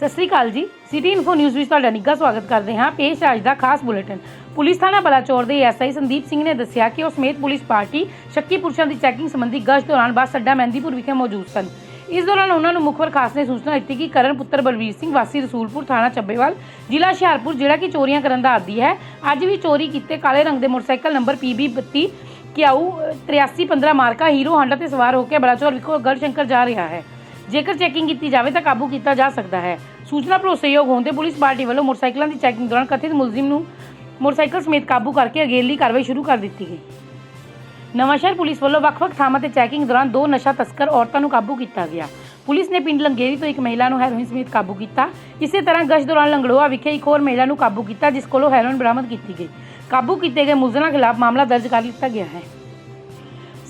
ਸਤਿ ਸ੍ਰੀ ਅਕਾਲ ਜੀ। City info news ਵਿੱਚ ਤੁਹਾਡਾ ਨਿੱਘਾ ਸਵਾਗਤ ਕਰਦੇ ਹਾਂ। ਪੇਸ਼ ਅੱਜ ਦਾ ਖਾਸ ਬੁਲੇਟਿਨ। ਪੁਲਿਸ ਥਾਣਾ ਬਲਾਚੌਰ ਦੇ ਐਸਆਈ ਸੰਦੀਪ ਸਿੰਘ ਨੇ ਦੱਸਿਆ ਕਿ ਉਹ ਸਮੇਤ ਪੁਲਿਸ ਪਾਰਟੀ ਸ਼ੱਕੀ ਪੁਰਸ਼ਾਂ ਦੀ ਚੈਕਿੰਗ ਸੰਬੰਧੀ ਗਸ਼ਤ ਦੌਰਾਨ ਬੱਸ ਅੱਡਾ ਮਹਿੰਦੀਪੁਰ ਵਿਖੇ ਮੌਜੂਦ ਸਨ। ਇਸ ਦੌਰਾਨ ਉਹਨਾਂ ਨੂੰ ਮੁਖਬਰ ਖਾਸ ਨੇ ਸੂਚਨਾ ਦਿੱਤੀ ਕਿ ਕਰਨ ਪੁੱਤਰ ਬਲਵੀਰ ਸਿੰਘ ਵਾਸੀ ਰਸੂਲਪੁਰ ਥਾਣਾ ਚੱਬੇਵਾਲ, ਜ਼ਿਲ੍ਹਾ ਹੁਸ਼ਿਆਰਪੁਰ, ਜਿਹੜਾ ਕਿ ਚੋਰੀਆਂ ਕਰਨ ਦਾ ਆਦੀ ਹੈ। ਅੱਜ ਵੀ ਚੋਰੀ ਕੀਤੇ ਕਾਲੇ ਰੰਗ ਦੇ ਮੋਟਰਸਾਈਕਲ ਨੰਬਰ PB 32 ਕਿਆਊ 8315 ਮਾਰਕਾ, ਹੀਰੋ ਹਾਂਡਾ ਤੇ ਸਵਾਰ ਹੋ ਕੇ ਬਲਾਚੌਰ ਵਿਖੇ ਗੜਸ਼ੰਕਰ ਜਾ ਰਿਹਾ ਹੈ। ਜੇਕਰ ਚੈਕਿੰਗ ਕੀਤੀ ਜਾਵੇ ਤਾਂ ਕਾਬੂ ਕੀਤਾ ਜਾ ਸਕਦਾ ਹੈ। ਸੂਚਨਾ ਭਰੋਸੇਯੋਗ ਹੋਣ ਤੇ ਪੁਲਿਸ ਪਾਰਟੀ ਵੱਲੋਂ ਮੋਟਰਸਾਈਕਲਾਂ ਦੀ ਚੈਕਿੰਗ ਦੌਰਾਨ ਕਥਿਤ ਮੁਲਜ਼ਮ ਨੂੰ ਮੋਟਰਸਾਈਕਲ ਸਮੇਤ ਕਾਬੂ ਕਰਕੇ ਅਗੇਲੀ ਕਾਰਵਾਈ ਸ਼ੁਰੂ ਕਰ ਦਿੱਤੀ ਗਈ। ਨਵਾਂਸ਼ਹਿਰ ਪੁਲਿਸ ਵੱਲੋਂ ਵੱਖ-ਵੱਖ ਥਾਵਾਂ ਤੇ ਚੈਕਿੰਗ ਦੌਰਾਨ ਦੋ ਨਸ਼ਾ ਤਸਕਰ ਔਰਤਾਂ ਨੂੰ ਕਾਬੂ ਕੀਤਾ ਗਿਆ। ਪੁਲਿਸ ਨੇ ਪਿੰਡ ਲੰਗੇਰੀ ਤੋਂ ਇੱਕ ਮਹਿਲਾ ਨੂੰ ਹੈਰੋਇਨ ਸਮੇਤ ਕਾਬੂ ਕੀਤਾ। ਇਸੇ ਤਰ੍ਹਾਂ ਗਸ਼ਤ ਦੌਰਾਨ ਲੰਗੜੋਆ ਵਿਖੇ ਇੱਕ ਹੋਰ ਮਹਿਲਾ ਨੂੰ ਕਾਬੂ ਕੀਤਾ, ਜਿਸ ਕੋਲੋਂ ਹੈਰੋਇਨ ਬਰਾਮਦ ਕੀਤੀ ਗਈ। ਕਾਬੂ ਕੀਤੇ ਗਏ ਮੁਲਜ਼ਮਾਂ ਖਿਲਾਫ ਮਾਮਲਾ ਦਰਜ ਕਰ ਲਿੱਤਾ ਗਿਆ ਹੈ।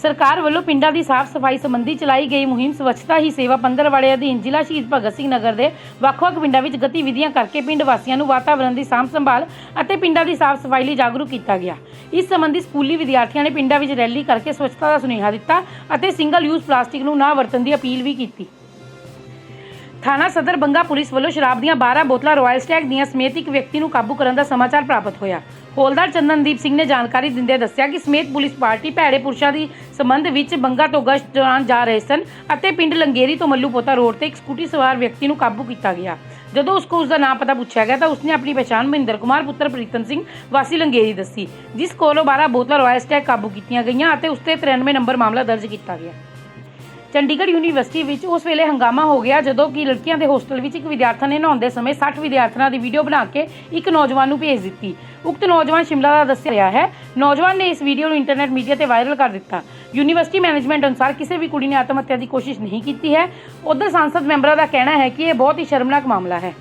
ਸਰਕਾਰ ਵੱਲੋਂ ਪਿੰਡਾਂ ਦੀ ਸਾਫ਼ ਸਫ਼ਾਈ ਸੰਬੰਧੀ ਚਲਾਈ ਗਈ ਮੁਹਿੰਮ ਸਵੱਛਤਾ ਹੀ ਸੇਵਾ ਪੰਦਰਵਾੜੇ ਅਧੀਨ ਜ਼ਿਲ੍ਹਾ ਸ਼ਹੀਦ ਭਗਤ ਸਿੰਘ ਨਗਰ ਦੇ ਵੱਖ-ਵੱਖ ਪਿੰਡਾਂ ਵਿੱਚ ਗਤੀਵਿਧੀਆਂ ਕਰਕੇ ਪਿੰਡ ਵਾਸੀਆਂ ਨੂੰ ਵਾਤਾਵਰਣ ਦੀ ਸਾਂਭ ਸੰਭਾਲ ਅਤੇ ਪਿੰਡਾਂ ਦੀ ਸਾਫ਼ ਸਫ਼ਾਈ ਲਈ ਜਾਗਰੂਕ ਕੀਤਾ ਗਿਆ। ਇਸ ਸੰਬੰਧੀ ਸਕੂਲੀ ਵਿਦਿਆਰਥੀਆਂ ਨੇ ਪਿੰਡਾਂ ਵਿੱਚ ਰੈਲੀ ਕਰਕੇ ਸਵੱਛਤਾ ਦਾ ਸੁਨੇਹਾ ਦਿੱਤਾ ਅਤੇ ਸਿੰਗਲ ਯੂਜ਼ ਪਲਾਸਟਿਕ ਨੂੰ ਨਾ ਵਰਤਣ ਦੀ ਅਪੀਲ ਵੀ ਕੀਤੀ। ਥਾਣਾ ਸਦਰ ਬੰਗਾ ਪੁਲਿਸ ਵੱਲੋਂ ਸ਼ਰਾਬ ਦੀਆਂ 12 ਬੋਤਲਾਂ ਰਾਇਲ ਸਟੈਗ ਦੀਆਂ ਸਮੇਤ ਇੱਕ ਵਿਅਕਤੀ ਨੂੰ ਕਾਬੂ ਕਰਨ ਦਾ ਸਮਾਚਾਰ ਪ੍ਰਾਪਤ ਹੋਇਆ। ਹੌਲਦਾਰ ਚੰਦਨਦੀਪ ਸਿੰਘ ਨੇ ਜਾਣਕਾਰੀ ਦਿੰਦੇ ਦੱਸਿਆ ਕਿ ਸਮੇਤ ਪੁਲਿਸ ਪਾਰਟੀ ਭੈੜੇ ਪੁਰਸ਼ਾਂ ਦੀ ਸੰਬੰਧ ਵਿੱਚ ਬੰਗਾ ਤੋਂ ਦੌਰਾਨ ਜਾ ਰਹੇ ਸਨ ਅਤੇ ਪਿੰਡ ਲੰਗੇਰੀ ਤੋਂ ਮੱਲੂਪੋਤਾ ਰੋਡ ਤੇ ਇੱਕ ਸਕੂਟੀ ਸਵਾਰ ਵਿਅਕਤੀ ਨੂੰ ਕਾਬੂ ਕੀਤਾ ਗਿਆ। ਜਦੋਂ ਉਸ ਕੋਲ ਉਸ ਦਾ ਨਾਮ ਪਤਾ ਪੁੱਛਿਆ ਗਿਆ ਤਾਂ ਉਸਨੇ ਆਪਣੀ ਪਛਾਣ ਮਹਿੰਦਰ ਕੁਮਾਰ, ਪੁੱਤਰ ਪ੍ਰੀਤਮ ਸਿੰਘ, ਵਾਸੀ ਲੰਗੇਰੀ ਦੱਸੀ, ਜਿਸ ਕੋਲੋਂ 12 ਬੋਤਲਾਂ ਰਾਇਲ ਸਟੈਕ ਕਾਬੂ ਕੀਤੀਆਂ ਗਈਆਂ ਅਤੇ ਉਸ ਤੇ 93 ਨੰਬਰ ਮਾਮਲਾ ਦਰਜ ਕੀਤਾ ਗਿਆ। ਚੰਡੀਗੜ੍ਹ ਯੂਨੀਵਰਸਿਟੀ ਵਿੱਚ ਉਸ ਵੇਲੇ ਹੰਗਾਮਾ ਹੋ ਗਿਆ ਜਦੋਂ ਕਿ ਲੜਕੀਆਂ ਦੇ ਹੋਸਟਲ ਵਿੱਚ ਇੱਕ ਵਿਦਿਆਰਥਣ ਨੇ ਨਹਾਉਂਦੇ ਸਮੇਂ 60 ਵਿਦਿਆਰਥਣਾਂ ਦੀ ਵੀਡੀਓ ਬਣਾ ਕੇ ਇੱਕ ਨੌਜਵਾਨ ਨੂੰ ਭੇਜ ਦਿੱਤੀ। ਉਕਤ ਨੌਜਵਾਨ ਸ਼ਿਮਲਾ ਦਾ ਦੱਸਿਆ ਰਿਹਾ ਹੈ, ਨੌਜਵਾਨ ਨੇ ਇਸ ਵੀਡੀਓ ਨੂੰ ਇੰਟਰਨੈਟ ਮੀਡੀਆ ਤੇ ਵਾਇਰਲ ਕਰ ਦਿੱਤਾ। ਯੂਨੀਵਰਸਿਟੀ ਮੈਨੇਜਮੈਂਟ ਅਨੁਸਾਰ ਕਿਸੇ ਵੀ ਕੁੜੀ ਨੇ ਆਤਮ ਹੱਤਿਆ ਦੀ ਕੋਸ਼ਿਸ਼ ਨਹੀਂ ਕੀਤੀ ਹੈ। ਉਧਰ ਸੰਸਦ ਮੈਂਬਰਾਂ ਦਾ ਕਹਿਣਾ ਹੈ ਕਿ ਇਹ ਬਹੁਤ ਹੀ ਸ਼ਰਮਨਾਕ ਮਾਮਲਾ ਹੈ।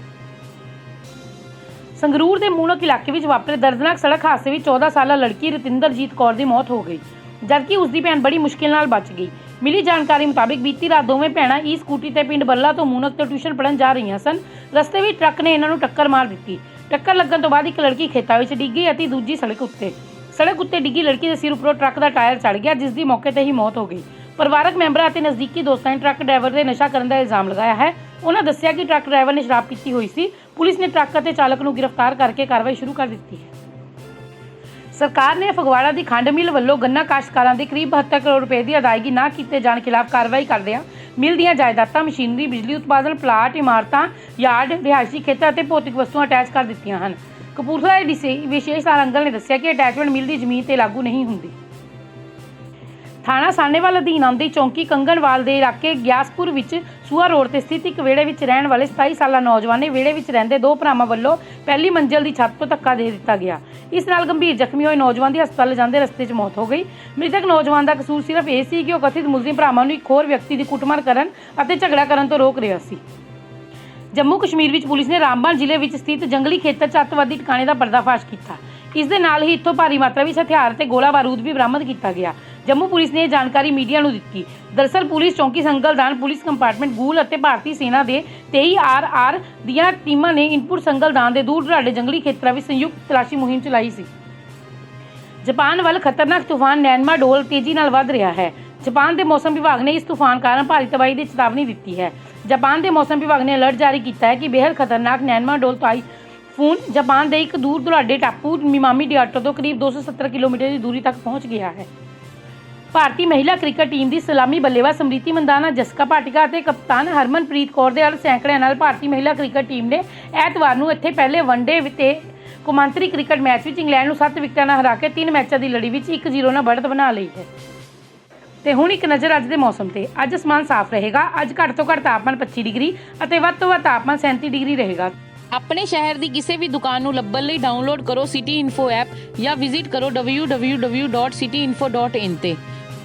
ਸੰਗਰੂਰ ਦੇ ਮੂਨਕ ਇਲਾਕੇ ਵਿੱਚ ਵਾਪਰੇ ਦਰਦਨਾਕ ਸੜਕ ਹਾਦਸੇ ਵਿੱਚ 14 ਸਾਲਾ ਲੜਕੀ ਰਤਿੰਦਰਜੀਤ ਕੌਰ ਦੀ ਮੌਤ ਹੋ ਗਈ। ਜਦਕਿ ਉਸ ਦੀ ਭੈਣ ਬੜੀ ਮੁਸ਼ਕਿਲ ਨਾਲ ਬਚ ਗਈ। ਮਿਲੀ ਜਾਣਕਾਰੀ ਮੁਤਾਬਿਕ ਬੀਤੀ ਰਾਤ ਦੋਵੇਂ ਭੈਣਾਂ ਈ ਸਕੂਟੀ ਤੇ ਪਿੰਡ ਬੱਲਾ ਤੋਂ ਮੂਨਕ ਤੋਂ ਟਿਊਸ਼ਨ ਪੜ੍ਹਨ ਜਾ ਰਹੀਆਂ ਸਨ। ਰਸਤੇ ਵਿੱਚ ਟਰੱਕ ਨੇ ਇਹਨਾਂ ਨੂੰ ਟੱਕਰ ਮਾਰ ਦਿੱਤੀ। ਟੱਕਰ ਲੱਗਣ ਤੋਂ ਬਾਅਦ ਇੱਕ ਲੜਕੀ ਖੇਤਾਂ ਵਿੱਚ ਡਿੱਗੀ ਅਤੇ ਦੂਜੀ ਸੜਕ ਉੱਤੇ। ਸੜਕ ਉੱਤੇ ਡਿੱਗੀ ਲੜਕੀ ਦੇ ਸਿਰ ਉੱਪਰੋਂ ਟਰੱਕ ਦਾ ਟਾਇਰ ਚੜ ਗਿਆ, ਜਿਸ ਦੀ ਮੌਕੇ ਤੇ ਹੀ ਮੌਤ ਹੋ ਗਈ। ਪਰਿਵਾਰਕ ਮੈਂਬਰਾਂ ਅਤੇ ਨਜ਼ਦੀਕੀ ਦੋਸਤਾਂ ਨੇ ਟਰੱਕ ਡਰਾਈਵਰ ਦੇ ਨਸ਼ਾ ਕਰਨ ਦਾ ਇਲਜ਼ਾਮ ਲਗਾਇਆ ਹੈ। ਉਹਨਾਂ ਦੱਸਿਆ ਕਿ ਟਰੱਕ ਡਰਾਈਵਰ ਨੇ ਸ਼ਰਾਬ ਪੀਤੀ ਹੋਈ ਸੀ। ਪੁਲਿਸ ਨੇ ਟਰੱਕ ਅਤੇ ਚਾਲਕ ਨੂੰ ਗ੍ਰਿਫਤਾਰ ਕਰਕੇ ਕਾਰਵਾਈ ਸ਼ੁਰੂ ਕਰ ਦਿੱਤੀ ਹੈ। ਸਰਕਾਰ ਨੇ ਫਗਵਾੜਾ ਦੀ ਖੰਡ ਮਿੱਲ ਵੱਲੋਂ ਗੰਨਾ ਕਾਸ਼ਤਕਾਰਾਂ ਦੇ ਕਰੀਬ 72 ਕਰੋੜ ਰੁਪਏ ਦੀ ਅਦਾਇਗੀ ਨਾ ਕੀਤੇ ਜਾਣ ਖਿਲਾਫ ਕਾਰਵਾਈ ਕਰਦਿਆਂ ਮਿੱਲ ਦੀਆਂ ਜਾਇਦਾਦਾਂ, ਮਸ਼ੀਨਰੀ, ਬਿਜਲੀ ਉਤਪਾਦਨ, ਪਲਾਟ, ਇਮਾਰਤਾਂ, ਯਾਰਡ, ਰਿਹਾਇਸ਼ੀ ਖੇਤਰ ਅਤੇ ਭੌਤਿਕ ਵਸਤੂਆਂ ਅਟੈਚ ਕਰ ਦਿੱਤੀਆਂ ਹਨ। ਕਪੂਰਥਲਾ ਦੇ ਡੀਸੀ ਵਿਸ਼ੇਸ਼ ਸਾਰੰਗਲ ਨੇ ਦੱਸਿਆ ਕਿ ਅਟੈਚਮੈਂਟ ਮਿਲ ਦੀ ਜ਼ਮੀਨ ਤੇ ਲਾਗੂ ਨਹੀਂ ਹੁੰਦੀ। ਥਾਣਾ ਸਾਨੇਵਾਲ ਅਧੀਨ ਆਉਂਦੀ ਚੌਂਕੀ ਕੰਗਣਵਾਲ ਦੇ ਇਲਾਕੇ ਗਿਆਸਪੁਰ ਵਿੱਚ ਸੂਆ ਰੋਡ ਤੇ ਸਥਿਤ ਇੱਕ ਵਿਹੜੇ ਵਿੱਚ ਰਹਿਣ ਵਾਲੇ 27 ਸਾਲਾ ਨੌਜਵਾਨ ਨੇ ਵਿਹੜੇ ਵਿੱਚ ਰਹਿੰਦੇ ਦੋ ਭਰਾਵਾਂ ਵੱਲੋਂ ਪਹਿਲੀ ਮੰਜ਼ਿਲ ਦੀ ਛੱਤ ਤੋਂ ਧੱਕਾ ਦੇ ਦਿੱਤਾ ਗਿਆ। ਇਸ ਨਾਲ ਗੰਭੀਰ ਜ਼ਖਮੀ ਹੋਏ ਨੌਜਵਾਨ ਦੀ ਹਸਪਤਾਲ ਜਾਂਦੇ ਰਸਤੇ 'ਚ ਮੌਤ ਹੋ ਗਈ। ਮ੍ਰਿਤਕ ਨੌਜਵਾਨ ਦਾ ਕਸੂਰ ਸਿਰਫ ਇਹ ਸੀ ਕਿ ਉਹ ਕਥਿਤ ਮੁਲਜ਼ਮ ਭਰਾਵਾਂ ਨੂੰ ਇੱਕ ਹੋਰ ਵਿਅਕਤੀ ਦੀ ਕੁੱਟਮਾਰ ਕਰਨ ਅਤੇ ਝਗੜਾ ਕਰਨ ਤੋਂ ਰੋਕ ਰਿਹਾ ਸੀ। ਜੰਮੂ ਕਸ਼ਮੀਰ ਵਿੱਚ ਪੁਲਿਸ ਨੇ ਰਾਮਬਨ ਜ਼ਿਲ੍ਹੇ ਵਿੱਚ ਸਥਿਤ ਜੰਗਲੀ ਖੇਤਰ 'ਚ ਅੱਤਵਾਦੀ ਟਿਕਾਣੇ ਦਾ ਪਰਦਾਫਾਸ਼ ਕੀਤਾ। ਇਸ ਦੇ ਨਾਲ ਹੀ ਇੱਥੋਂ ਭਾਰੀ ਮਾਤਰਾ ਵਿੱਚ ਹਥਿਆਰ ਤੇ ਗੋਲਾ ਬਾਰੂਦ ਵੀ ਬਰਾਮਦ ਕੀਤਾ ਗਿਆ। ਜੰਮੂ ਪੁਲਿਸ ਨੇ ਇਹ ਜਾਣਕਾਰੀ ਮੀਡੀਆ ਨੂੰ ਦਿੱਤੀ। ਦਰਸਲ ਪੁਲਿਸ ਚੌਂਕੀ ਸੰਗਲਦਾਨ ਪੁਲਿਸ ਕੰਪਾਰਟਮੈਂਟ ਗੂਲ ਅਤੇ ਭਾਰਤੀ ਸੈਨਾ ਦੇ 23 ਆਰ ਆਰ ਦੀਆਂ ਟੀਮਾਂ ਨੇ ਇਨਪੁਰ ਸੰਗਲਦਾਨ ਦੇ ਦੂਰ ਦੁਰਾਡੇ ਜੰਗਲੀ ਖੇਤਰਾਂ ਵਿੱਚ ਸੰਯੁਕਤ ਤਲਾਸ਼ੀ ਮੁਹਿੰਮ ਚਲਾਈ ਸੀ। ਜਾਪਾਨ ਵੱਲ ਖਤਰਨਾਕ ਤੂਫਾਨ ਨੈਨਮਾ ਡੋਲ ਤੇਜ਼ੀ ਨਾਲ ਵੱਧ ਰਿਹਾ ਹੈ। ਜਾਪਾਨ ਦੇ ਮੌਸਮ ਵਿਭਾਗ ਨੇ ਇਸ ਤੂਫਾਨ ਕਾਰਨ ਭਾਰੀ ਤਬਾਹੀ ਦੀ ਚੇਤਾਵਨੀ ਦਿੱਤੀ ਹੈ। ਜਾਪਾਨ ਦੇ ਮੌਸਮ ਵਿਭਾਗ ਨੇ ਅਲਰਟ ਜਾਰੀ ਕੀਤਾ ਹੈ ਕਿ ਬੇहद ਖਤਰਨਾਕ ਨੈਨਮਾ ਡੋਲ ਤਾਈ ਫੂਨ ਜਾਪਾਨ ਦੇ ਇੱਕ ਦੂਰ ਦੁਰਾਡੇ ਟਾਪੂ ਮਿਮਾਮੀ ਡਿਆਟੋ ਤੋਂ ਕਰੀਬ 270 ਕਿਲੋਮੀਟਰ ਦੀ ਦੂਰੀ ਤੱਕ ਪਹੁੰਚ ਗਿਆ ਹੈ। ਭਾਰਤੀ ਮਹਿਲਾ ਕ੍ਰਿਕਟ ਟੀਮ ਦੀ ਸਲਾਮੀ ਬੱਲੇਬਾਜ਼ ਸਮ੍ਰਿਤੀ ਮੰਦਾਨਾ ਜਸਕਾ ਪਾਟਿਕਾ ਅਤੇ ਕਪਤਾਨ ਹਰਮਨਪ੍ਰੀਤ ਕੌਰ ਦੇ ਨਾਲ ਸੈਂਕੜਿਆਂ ਨਾਲ ਭਾਰਤੀ ਮਹਿਲਾ ਕ੍ਰਿਕਟ ਟੀਮ ਨੇ ਐਤਵਾਰ ਨੂੰ ਇੱਥੇ ਪਹਿਲੇ ਵਨਡੇ ਤੇ ਕੌਮਾਂਤਰੀ ਕ੍ਰਿਕਟ ਮੈਚ ਵਿੱਚ ਇੰਗਲੈਂਡ ਨੂੰ 7 ਵਿਕਟਾਂ ਨਾਲ ਹਰਾ ਕੇ 3 ਮੈਚਾਂ ਦੀ ਲੜੀ ਵਿੱਚ 1-0 ਨਾਲ ਬੜਤ ਬਣਾ ਲਈ ਹੈ। ਤੇ ਹੁਣ ਇੱਕ ਨਜ਼ਰ ਅੱਜ ਦੇ ਮੌਸਮ ਤੇ। ਅੱਜ ਅਸਮਾਨ ਸਾਫ਼ ਰਹੇਗਾ। ਅੱਜ ਘੱਟ ਤੋਂ ਘੱਟ ਤਾਪਮਾਨ 25 ਡਿਗਰੀ ਅਤੇ ਵੱਧ ਤੋਂ ਵੱਧ ਤਾਪਮਾਨ 37 ਡਿਗਰੀ ਰਹੇਗਾ। ਆਪਣੇ ਸ਼ਹਿਰ ਦੀ ਕਿਸੇ ਵੀ ਦੁਕਾਨ ਨੂੰ ਲੱਭਣ ਲਈ ਡਾਊਨਲੋਡ ਕਰੋ ਸਿਟੀ ਇਨਫੋ ਐਪ ਜਾਂ ਵਿਜ਼ਿਟ ਕਰੋ www.cityinfo.in ਤੇ।